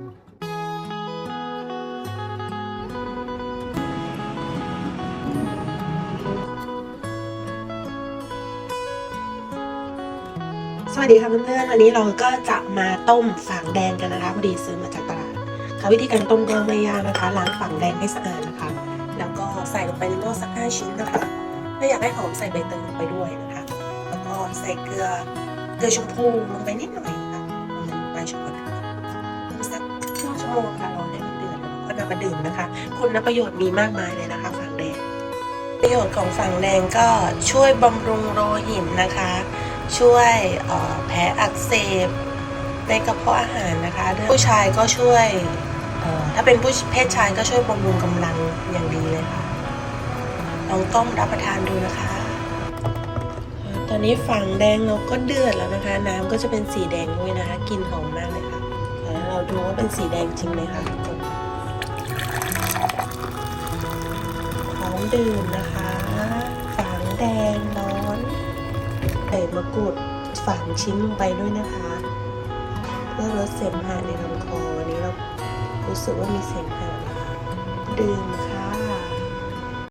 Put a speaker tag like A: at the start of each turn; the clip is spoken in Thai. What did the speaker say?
A: สวัสดีค่ะเพื่อนๆ วันนี้เราก็จะมาต้มฝางแดงกันนะคะพอดีซื้อมาจากตลาดค่ะวิธีการต้มก็ไม่ยากนะคะ ล้างฝางแดงให้สะอาดนะคะ แล้วก็ใส่ลงไปในหม้อสักห้าชิ้นนะคะถ้าอยากให้หอมใส่ใบเตยลงไปด้วยนะคะ แล้วก็ใส่เกลือเกลือชมพูลงไปนิดหน่อยค่ะใบชะพดสักครึ่ง ชั่วโมงค่ะรอให้มันเดือดแล้วก็นำมาดื่มนะคะ คุณประโยชน์มีมากมายเลยนะคะฝางแดง ประโยชน์ของฝางแดงก็ช่วยบำรุงโลหิตนะคะ ช่วยออแผลอักเสบในกระเพาะอาหารนะคะผู้ชายก็ช่วยออถ้าเป็นผู้เพศชายก็ช่วยบำรุงกำลังอย่างดีเลยค่ะลองต้มรับประทานดูนะคะ ตอนนี้ฝางแดงเราก็เดือดแล้วนะคะ น้ำก็จะเป็นสีแดงด้วยนะคะกลิ่นหอมมากเลยค่ะ แล้วเราดูว่าเป็นสีแดงจริงไหมคะทุกคนพร้อมดื่มนะคะฝางแดงร้อนใส่มะกรูดฝานชิ้นลงไปด้วยนะคะ เพื่อลดเสมหะในลำคอวันนี้เรารู้สึกว่ามีเสมหะนะคะดื่มค่ะ